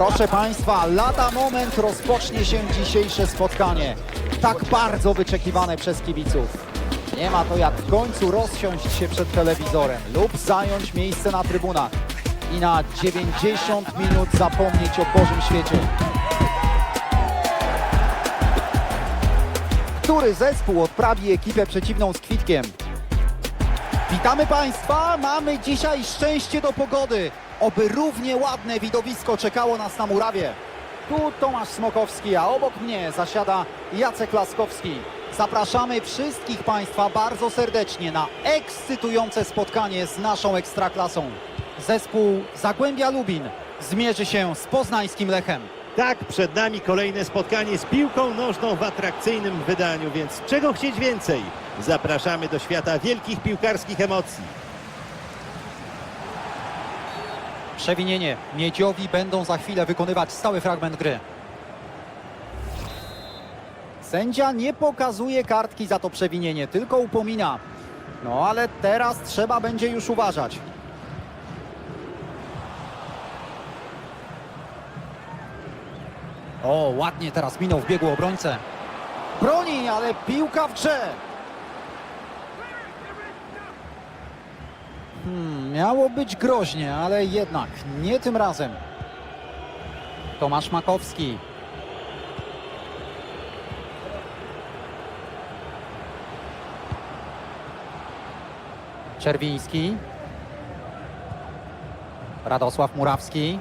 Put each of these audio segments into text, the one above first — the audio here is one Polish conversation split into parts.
Proszę Państwa, lada moment rozpocznie się dzisiejsze spotkanie. Tak bardzo wyczekiwane przez kibiców. Nie ma to jak w końcu rozsiąść się przed telewizorem lub zająć miejsce na trybunach i na 90 minut zapomnieć o Bożym świecie. Który zespół odprawi ekipę przeciwną z kwitkiem? Witamy Państwa, mamy dzisiaj szczęście do pogody. Oby równie ładne widowisko czekało nas na murawie. Tu Tomasz Smokowski, a obok mnie zasiada Jacek Laskowski. Zapraszamy wszystkich Państwa bardzo serdecznie na ekscytujące spotkanie z naszą Ekstraklasą. Zespół Zagłębia Lubin zmierzy się z poznańskim Lechem. Tak, przed nami kolejne spotkanie z piłką nożną w atrakcyjnym wydaniu, więc czego chcieć więcej? Zapraszamy do świata wielkich piłkarskich emocji. Przewinienie. Miedziowi będą za chwilę wykonywać stały fragment gry. Sędzia nie pokazuje kartki za to przewinienie, tylko upomina. No ale teraz trzeba będzie już uważać. O, ładnie teraz minął w biegu obrońcę. Broni, ale piłka w grze. Hmm, miało być groźnie, ale jednak nie tym razem. Tomasz Makowski. Czerwiński. Radosław Murawski.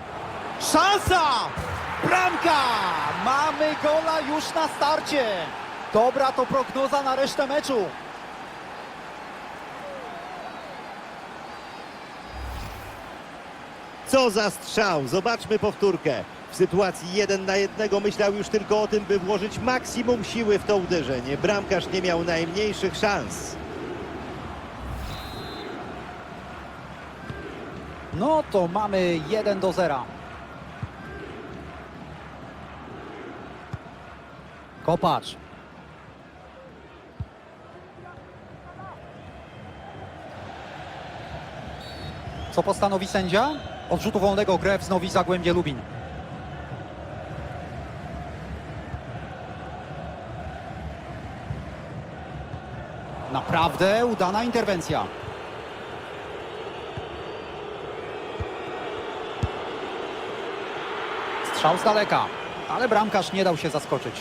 Szansa! Bramka! Mamy gola już na starcie. Dobra to prognoza na resztę meczu. Co za strzał! Zobaczmy powtórkę. W sytuacji 1 na 1 myślał już tylko o tym, by włożyć maksimum siły w to uderzenie. Bramkarz nie miał najmniejszych szans. No to mamy 1 do 0. Kopacz. Co postanowi sędzia? Od rzutu wolnego grę wznowi Zagłębie Lubin. Naprawdę udana interwencja. Strzał z daleka, ale bramkarz nie dał się zaskoczyć.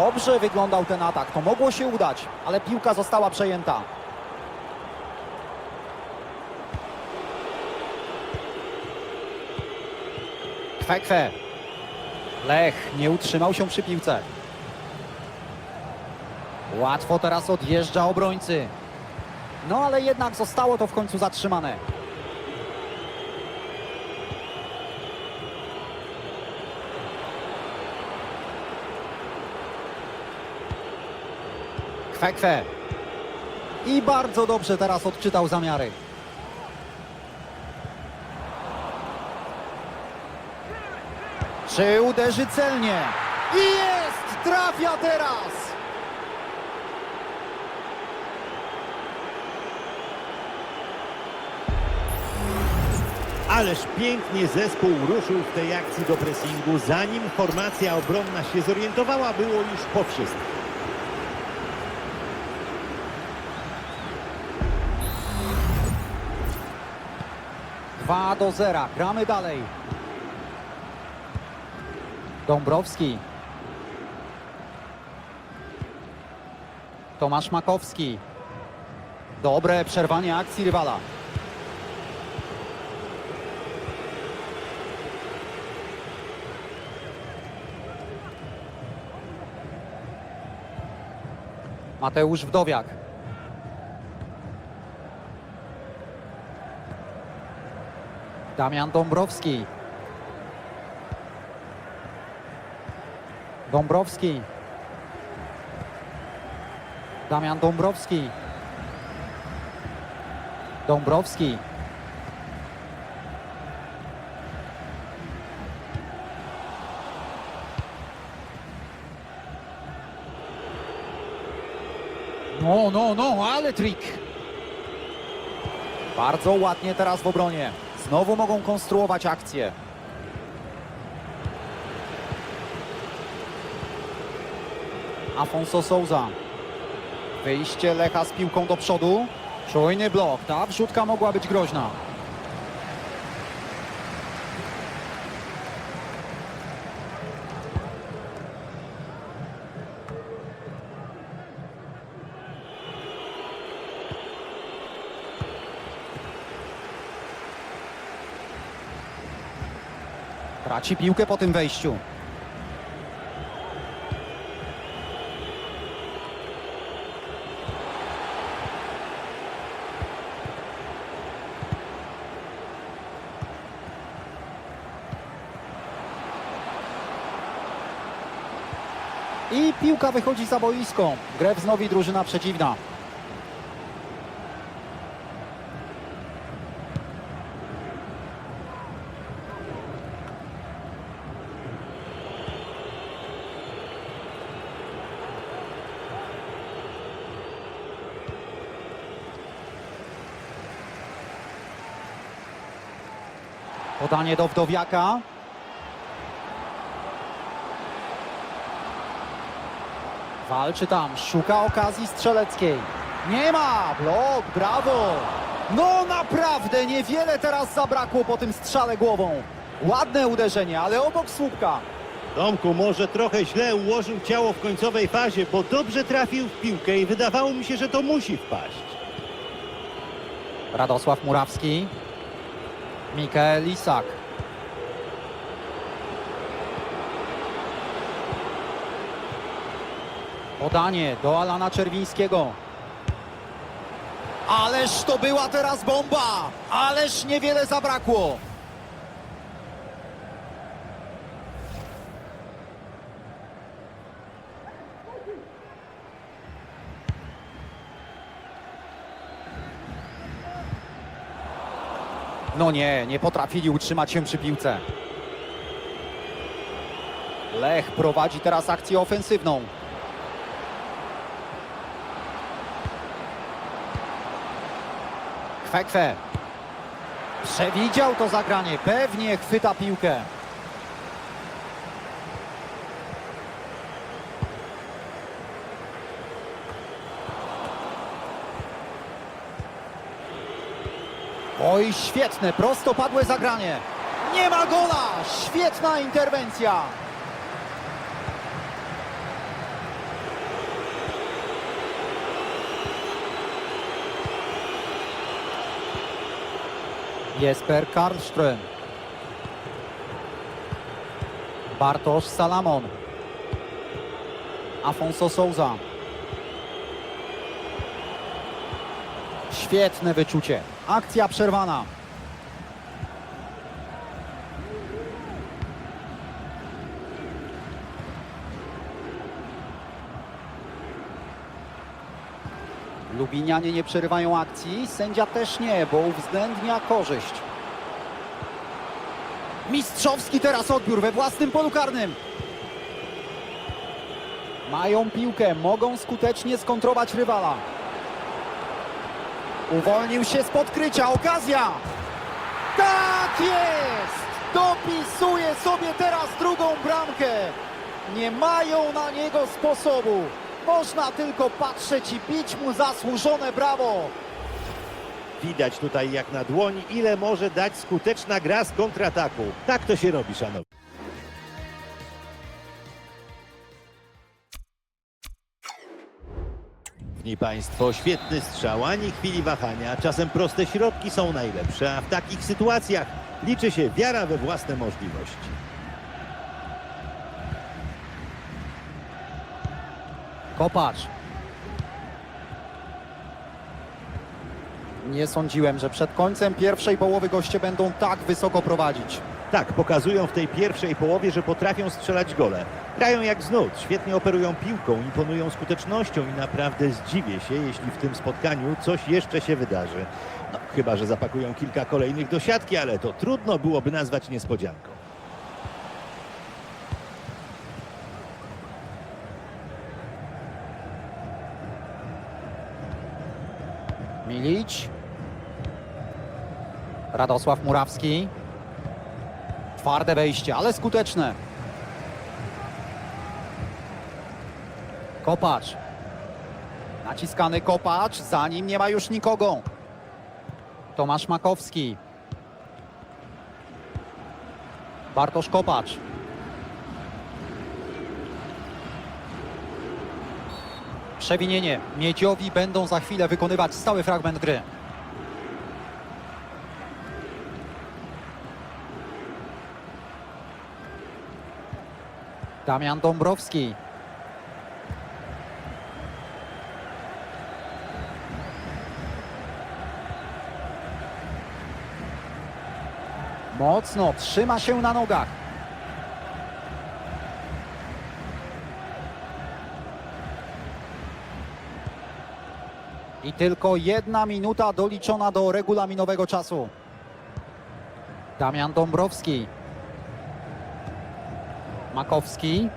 Dobrze wyglądał ten atak, to mogło się udać, ale piłka została przejęta. Kwekwe. Lech nie utrzymał się przy piłce. Łatwo teraz odjeżdża obrońcy. No ale jednak zostało to w końcu zatrzymane. Kwekwe. I bardzo dobrze teraz odczytał zamiary. Czy uderzy celnie? I jest! Trafia teraz! Ależ pięknie zespół ruszył w tej akcji do pressingu. Zanim formacja obronna się zorientowała, było już po wszystkim. Dwa do zera. Gramy dalej. Dąbrowski. Tomasz Makowski. Dobre przerwanie akcji rywala. Mateusz Wdowiak. Damian Dąbrowski. Dąbrowski. Damian Dąbrowski. Dąbrowski. No, no, no, ale trik. Bardzo ładnie teraz w obronie. Znowu mogą konstruować akcję. Afonso Souza. Wyjście Lecha z piłką do przodu. Czujny blok. Ta wrzutka mogła być groźna. Traci piłkę po tym wejściu. I piłka wychodzi za boisko. Grę wznowi drużyna przeciwna. Podanie do Wdowiaka. Walczy tam, szuka okazji strzeleckiej. Nie ma! Blok, brawo! No naprawdę, niewiele teraz zabrakło po tym strzale głową. Ładne uderzenie, ale obok słupka. Tomku może trochę źle ułożył ciało w końcowej fazie, bo dobrze trafił w piłkę i wydawało mi się, że to musi wpaść. Radosław Murawski. Mikael Isak. Podanie do Alana Czerwińskiego. Ależ to była teraz bomba! Ależ niewiele zabrakło! No nie, nie potrafili utrzymać się przy piłce. Lech prowadzi teraz akcję ofensywną. Kwekwe. Przewidział to zagranie, pewnie chwyta piłkę. Oj, świetne, prostopadłe zagranie. Nie ma gola! Świetna interwencja. Jesper Karlström. Bartosz Salamon. Afonso Souza. Świetne wyczucie. Akcja przerwana. Lubinianie nie przerywają akcji, sędzia też nie, bo uwzględnia korzyść. Mistrzowski teraz odbiór we własnym polu karnym. Mają piłkę, mogą skutecznie skontrować rywala. Uwolnił się z podkrycia, okazja! Tak jest! Dopisuje sobie teraz drugą bramkę. Nie mają na niego sposobu. Można tylko patrzeć i bić mu zasłużone brawo. Widać tutaj jak na dłoni, ile może dać skuteczna gra z kontrataku. Tak to się robi, szanowni. Szanowni Państwo, świetny strzał, ani chwili wahania. Czasem proste środki są najlepsze, a w takich sytuacjach liczy się wiara we własne możliwości. Kopacz. Nie sądziłem, że przed końcem pierwszej połowy goście będą tak wysoko prowadzić. Tak, pokazują w tej pierwszej połowie, że potrafią strzelać gole. Grają jak z nut, świetnie operują piłką, imponują skutecznością i naprawdę zdziwię się, jeśli w tym spotkaniu coś jeszcze się wydarzy. No, chyba, że zapakują kilka kolejnych do siatki, ale to trudno byłoby nazwać niespodzianką. Milić. Radosław Murawski. Twarde wejście, ale skuteczne. Kopacz. Naciskany Kopacz, za nim nie ma już nikogo. Tomasz Makowski. Bartosz Kopacz. Przewinienie. Miedziowi będą za chwilę wykonywać stały fragment gry. Damian Dąbrowski. Mocno trzyma się na nogach. I tylko jedna minuta doliczona do regulaminowego czasu. Damian Dąbrowski. Makowski.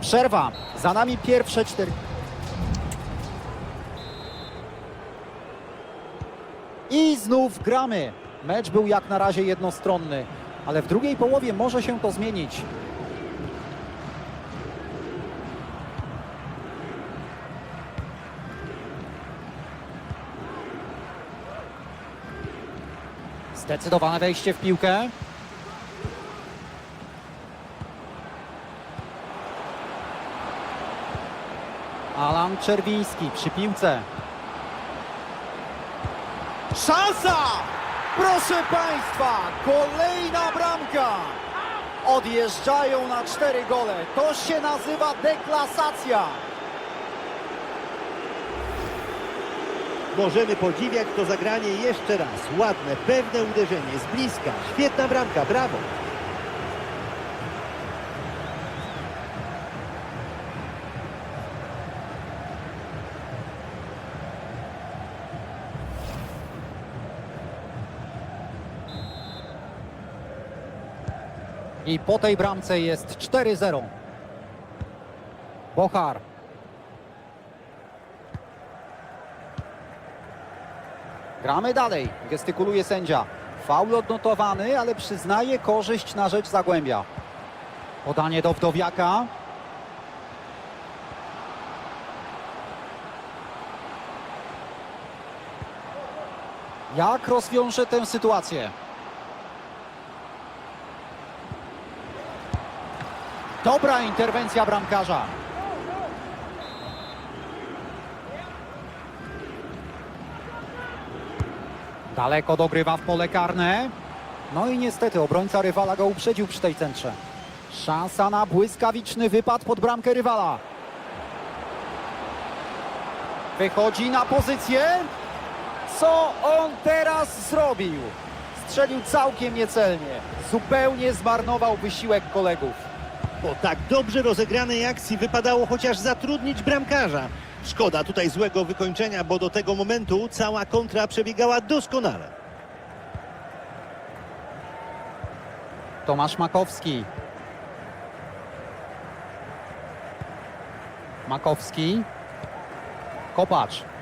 Przerwa. Za nami pierwsze cztery. I znów gramy. Mecz był jak na razie jednostronny, ale w drugiej połowie może się to zmienić. Zdecydowane wejście w piłkę. Alan Czerwiński przy piłce. Szansa! Proszę Państwa, kolejna bramka! Odjeżdżają na cztery gole. To się nazywa deklasacja. Możemy podziwiać to zagranie jeszcze raz. Ładne, pewne uderzenie z bliska. Świetna bramka, brawo. I po tej bramce jest 4-0. Bochar. Gramy dalej. Gestykuluje sędzia. Faul odnotowany, ale przyznaje korzyść na rzecz Zagłębia. Podanie do Wdowiaka. Jak rozwiąże tę sytuację? Dobra interwencja bramkarza. Daleko dogrywa w pole karne. No i niestety obrońca rywala go uprzedził przy tej centrze. Szansa na błyskawiczny wypad pod bramkę rywala. Wychodzi na pozycję. Co on teraz zrobił? Strzelił całkiem niecelnie. Zupełnie zmarnował wysiłek kolegów. Po tak dobrze rozegranej akcji wypadało chociaż zatrudnić bramkarza. Szkoda tutaj złego wykończenia, bo do tego momentu cała kontra przebiegała doskonale. Tomasz Makowski. Makowski. Kopacz.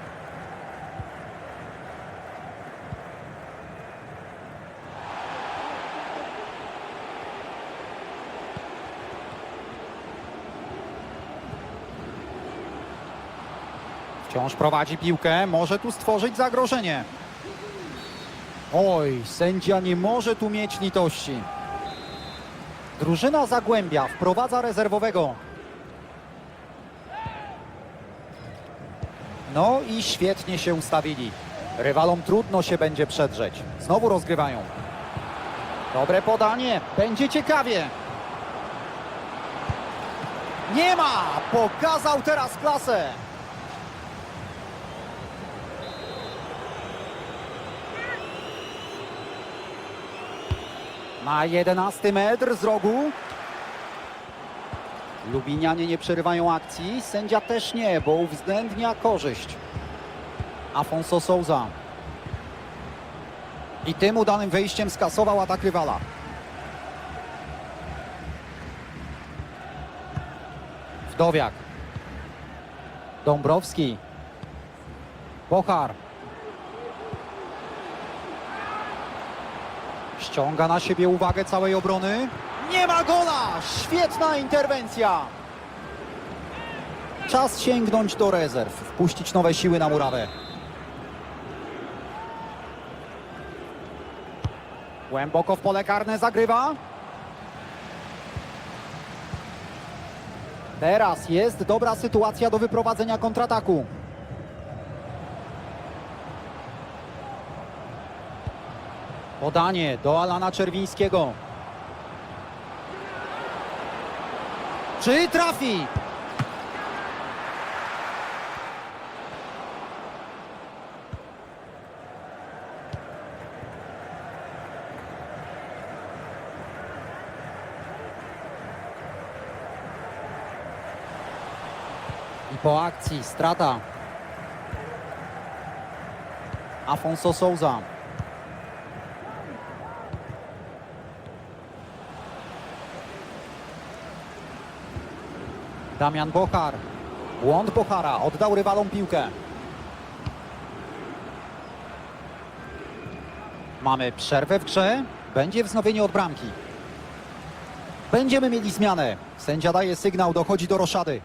Wciąż prowadzi piłkę, może tu stworzyć zagrożenie. Oj, sędzia nie może tu mieć litości. Drużyna Zagłębia wprowadza rezerwowego. No i świetnie się ustawili. Rywalom trudno się będzie przedrzeć. Znowu rozgrywają. Dobre podanie. Będzie ciekawie. Nie ma! Pokazał teraz klasę. Na 11 metr z rogu. Lubinianie nie przerywają akcji, sędzia też nie, bo uwzględnia korzyść. Afonso Souza. I tym udanym wejściem skasował atak rywala. Wdowiak. Dąbrowski. Bochar. Ściąga na siebie uwagę całej obrony. Nie ma gola! Świetna interwencja! Czas sięgnąć do rezerw, wpuścić nowe siły na murawę. Głęboko w pole karne zagrywa. Teraz jest dobra sytuacja do wyprowadzenia kontrataku. Podanie do Alana Czerwińskiego. Czy trafi? I po akcji strata. Afonso Souza. Damian Bochar. Błąd Bochara. Oddał rywalom piłkę. Mamy przerwę w grze. Będzie wznowienie od bramki. Będziemy mieli zmianę. Sędzia daje sygnał, dochodzi do roszady.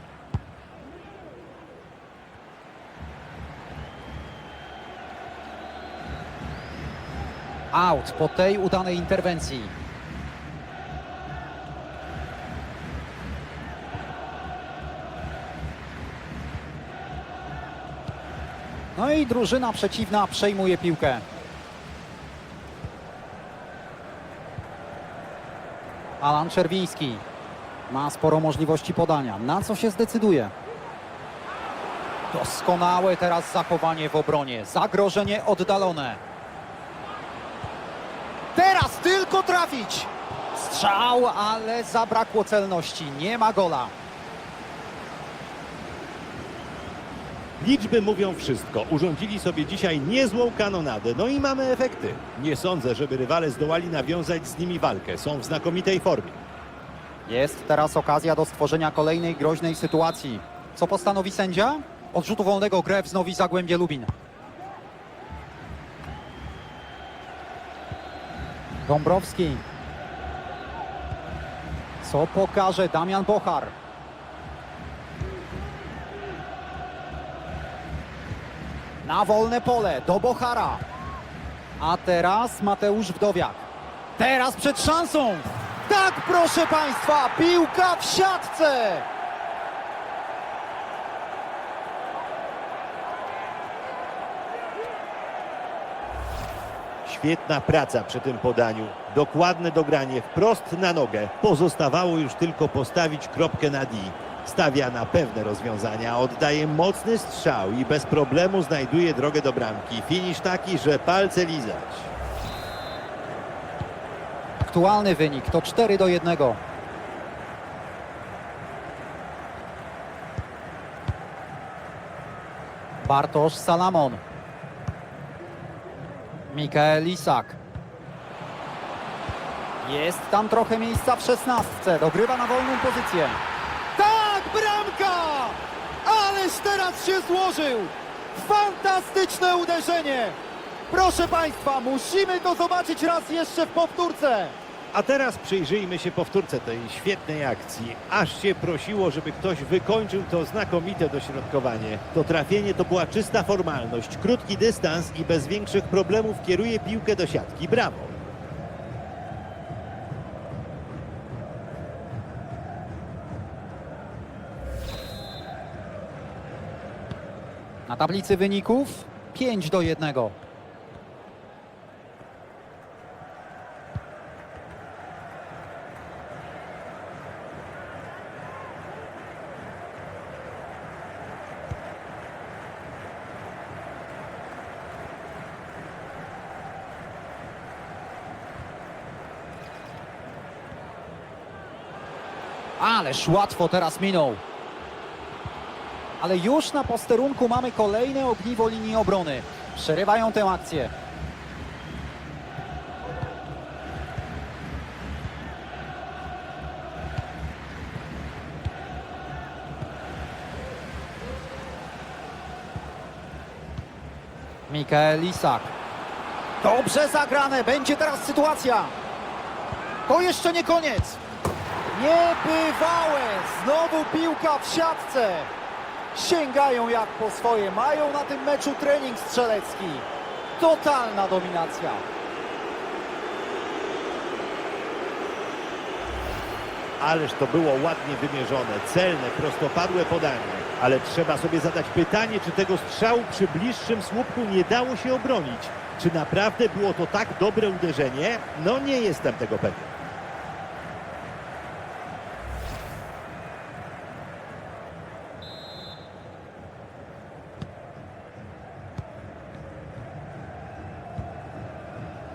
Out po tej udanej interwencji. No i drużyna przeciwna przejmuje piłkę. Alan Czerwiński ma sporo możliwości podania. Na co się zdecyduje? Doskonałe teraz zachowanie w obronie. Zagrożenie oddalone. Teraz tylko trafić! Strzał, ale zabrakło celności. Nie ma gola. Liczby mówią wszystko. Urządzili sobie dzisiaj niezłą kanonadę. No i mamy efekty. Nie sądzę, żeby rywale zdołali nawiązać z nimi walkę. Są w znakomitej formie. Jest teraz okazja do stworzenia kolejnej groźnej sytuacji. Co postanowi sędzia? Od rzutu wolnego grę wznowi Zagłębie Lubin. Dąbrowski. Co pokaże Damian Bochar? Na wolne pole do Bochara. A teraz Mateusz Wdowiak. Teraz przed szansą. Tak, proszę Państwa, piłka w siatce. Świetna praca przy tym podaniu. Dokładne dogranie wprost na nogę. Pozostawało już tylko postawić kropkę na D. Stawia na pewne rozwiązania, oddaje mocny strzał i bez problemu znajduje drogę do bramki. Finisz taki, że palce lizać. Aktualny wynik to 4 do 1. Bartosz Salamon. Mikael Isak. Jest tam trochę miejsca w szesnastce. Dogrywa na wolną pozycję. Ależ teraz się złożył! Fantastyczne uderzenie! Proszę Państwa, musimy to zobaczyć raz jeszcze w powtórce. A teraz przyjrzyjmy się powtórce tej świetnej akcji. Aż się prosiło, żeby ktoś wykończył to znakomite dośrodkowanie. To trafienie to była czysta formalność. Krótki dystans i bez większych problemów kieruje piłkę do siatki. Brawo! Na tablicy wyników 5 do 1. Ależ łatwo teraz minął ale już na posterunku mamy kolejne ogniwo linii obrony. Przerywają tę akcję. Mikael Isak. Dobrze zagrane, będzie teraz sytuacja. To jeszcze nie koniec. Niebywałe! Znowu piłka w siatce. Sięgają jak po swoje, mają na tym meczu trening strzelecki. Totalna dominacja. Ależ to było ładnie wymierzone, celne, prostopadłe podanie. Ale trzeba sobie zadać pytanie, czy tego strzału przy bliższym słupku nie dało się obronić. Czy naprawdę było to tak dobre uderzenie? No nie jestem tego pewien.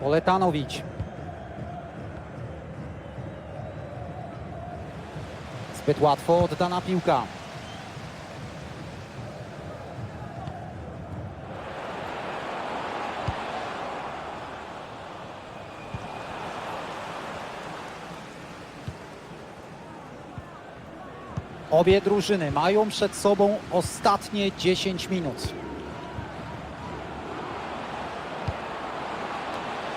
Poletanowicz. Zbyt łatwo oddana piłka. Obie drużyny mają przed sobą ostatnie 10 minut.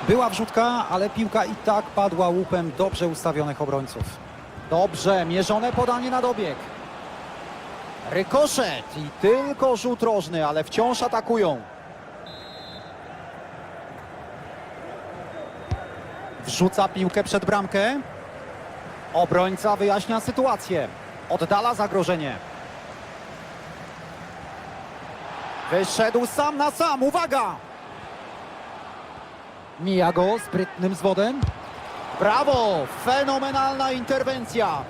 Była wrzutka, ale piłka i tak padła łupem dobrze ustawionych obrońców. Dobrze, mierzone podanie na dobieg. Rykoszet i tylko rzut rożny, ale wciąż atakują. Wrzuca piłkę przed bramkę. Obrońca wyjaśnia sytuację. Oddala zagrożenie. Wyszedł sam na sam, uwaga! Mija go sprytnym zwodem. Brawo! Fenomenalna interwencja.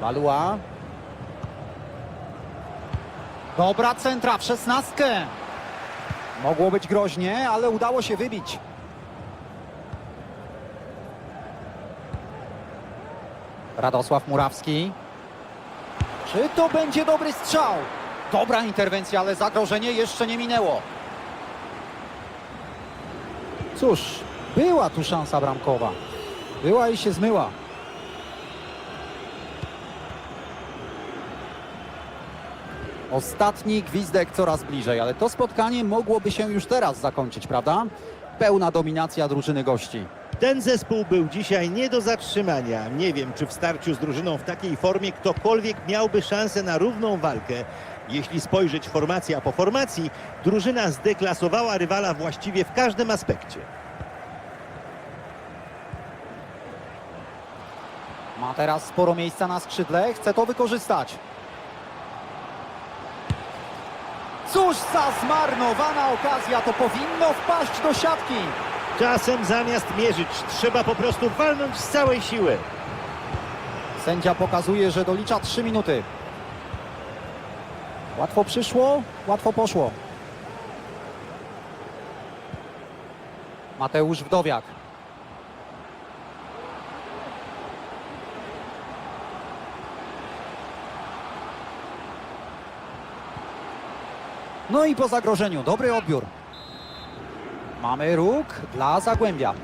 Balua. Dobra centra w szesnastkę. Mogło być groźnie, ale udało się wybić. Radosław Murawski. Czy to będzie dobry strzał? Dobra interwencja, ale zagrożenie jeszcze nie minęło. Cóż, była tu szansa bramkowa. Była i się zmyła. Ostatni gwizdek coraz bliżej, ale to spotkanie mogłoby się już teraz zakończyć, prawda? Pełna dominacja drużyny gości. Ten zespół był dzisiaj nie do zatrzymania. Nie wiem, czy w starciu z drużyną w takiej formie ktokolwiek miałby szansę na równą walkę. Jeśli spojrzeć formacja po formacji, drużyna zdeklasowała rywala właściwie w każdym aspekcie. Ma teraz sporo miejsca na skrzydle, chce to wykorzystać. Cóż za zmarnowana okazja, to powinno wpaść do siatki. Czasem zamiast mierzyć, trzeba po prostu walnąć z całej siły. Sędzia pokazuje, że dolicza 3 minuty. Łatwo przyszło, łatwo poszło. Mateusz Wdowiak. No i po zagrożeniu, dobry odbiór. Mamy róg dla Zagłębia.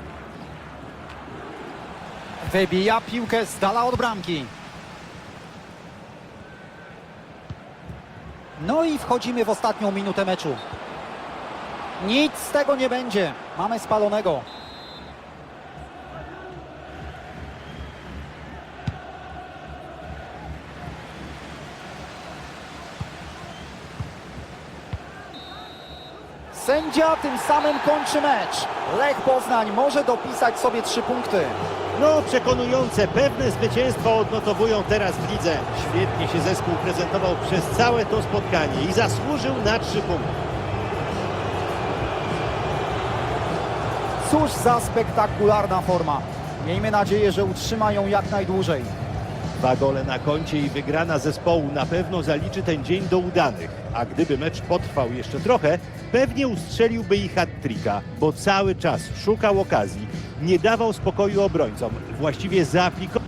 Wybija piłkę z dala od bramki. No i wchodzimy w ostatnią minutę meczu. Nic z tego nie będzie. Mamy spalonego. Sędzia tym samym kończy mecz. Lech Poznań może dopisać sobie trzy punkty. No, przekonujące, pewne zwycięstwo odnotowują teraz w lidze. Świetnie się zespół prezentował przez całe to spotkanie i zasłużył na trzy punkty. Cóż za spektakularna forma. Miejmy nadzieję, że utrzyma ją jak najdłużej. Dwa gole na koncie i wygrana zespołu na pewno zaliczy ten dzień do udanych. A gdyby mecz potrwał jeszcze trochę, pewnie ustrzeliłby ich hat-tricka, bo cały czas szukał okazji, nie dawał spokoju obrońcom, właściwie zaaplikował